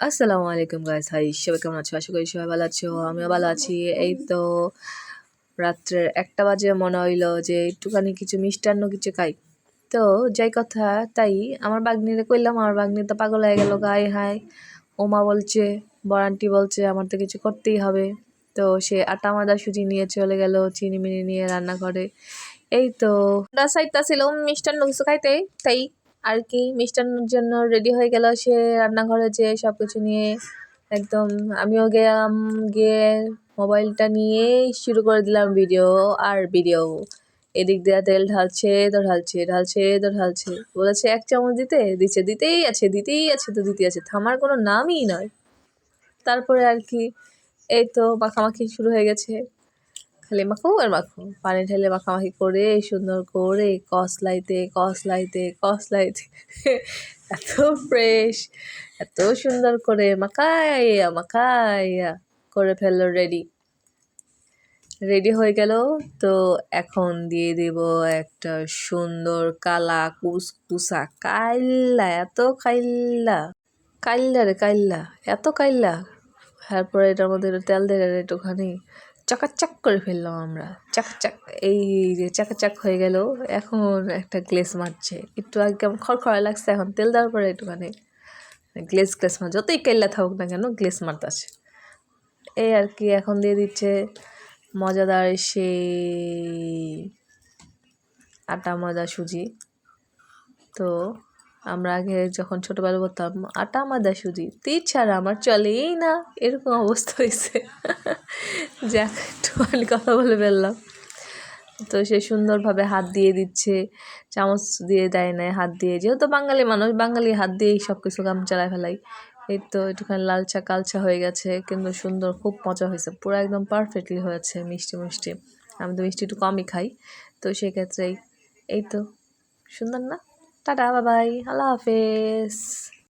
আসসালামু আলাইকুম guys hi সবাই কেমন আছো? আশা করি সবাই ভালো আছো। আমিও ভালো আছি। এই তো রাত্রের একটা বাজে মনে হইল যে একটুখানি কিছু মিষ্টান্ন কিছু খাই। তো যাই কথা তাই আমার বাগনিরে কইলাম, আমার বাগনি তো পাগল হয়ে গেল, গায়ে হাই ওমা বলছে বরান্টি বলছে, আমার তো কিছু করতেই হবে। তো সে আটা মাদা সুজি নিয়ে চলে গেল, চিনি মিনি নিয়ে রান্না করে এই তো সাইডটা ছিল মিষ্টান্ন কিছু খাইতে? তাই আর কি, মিষ্টান্নর জন্য রেডি হয়ে গেল সে রান্নাঘরে যেয়ে সব কিছু নিয়ে। একদম আমিও গেলাম, গিয়ে মোবাইলটা নিয়ে শুরু করে দিলাম ভিডিও আর ভিডিও এদিক দিয়ে তেল ঢালছে তো ঢালছে ঢালছে তো ঢালছে। বলেছে, এক চামচ দিতে? দিচ্ছে দিতেই আছে দিতেই আছে, তো দিতেই আছে। থামার কোনো নামই নয়। তারপরে আর কি, এই তো মাখামাখি শুরু হয়ে গেছে। খালি মাখো আর মাখো পানি ঢেলে মাখামাখি করে সুন্দর করে কসলাইতে কসলাইতে কসলাইতে এত ফ্রেশ এত সুন্দর করে মাখাইয়া মাখাইয়া করে ফেলল রেডি রেডি হয়ে গেল, তো এখন দিয়ে দেব একটা সুন্দর কালা কুসকুসা। কাইল্লা, এত কাইল্লা। কাইল্লা রে, কাইল্লা, এত কাইল্লা। তারপরে এটার মধ্যে তেল দিয়ে একটুখানি চাকাচাক করে ফেললাম আমরা। চাকচাক, এই যে চাকাচাক হয়ে গেল, এখন একটা গ্লেস মারছে। একটু আগে কেমন খড়খড়া লাগছে, এখন তেল দেওয়ার পরে একটুখানি গ্লেস গ্লেস মার, যতই কেল্লা থাকুক না কেন গ্লেস মারতেছে। এই আর কি এখন দিয়ে দিচ্ছে মজাদার সেই আটা মজা সুজি। তো আমরা আগে যখন ছোটোবেলা করতাম আটা মাদা সুজি, তীর ছাড়া আমার চলেই না, এরকম অবস্থা হয়েছে। যাক একটুখানি কথা বলে ফেললাম। তো সে সুন্দরভাবে হাত দিয়ে দিচ্ছে, চামচ দিয়ে দেয় নেয় হাত দিয়ে। যেহেতু বাঙালি মানুষ বাঙালি হাত দিয়েই সব কিছু কাম চালায় ফেলাই। এই তো একটুখানি লালচা কালচা হয়ে গেছে, কিন্তু সুন্দর, খুব মজা হয়েছে। পুরো একদম পারফেক্টলি হয়েছে, মিষ্টি মিষ্টি। আমি তো মিষ্টি একটু কমই খাই। তো সেক্ষেত্রেই এই তো। সুন্দর না? টাটা বাবাই আল্লাহ হাফেজ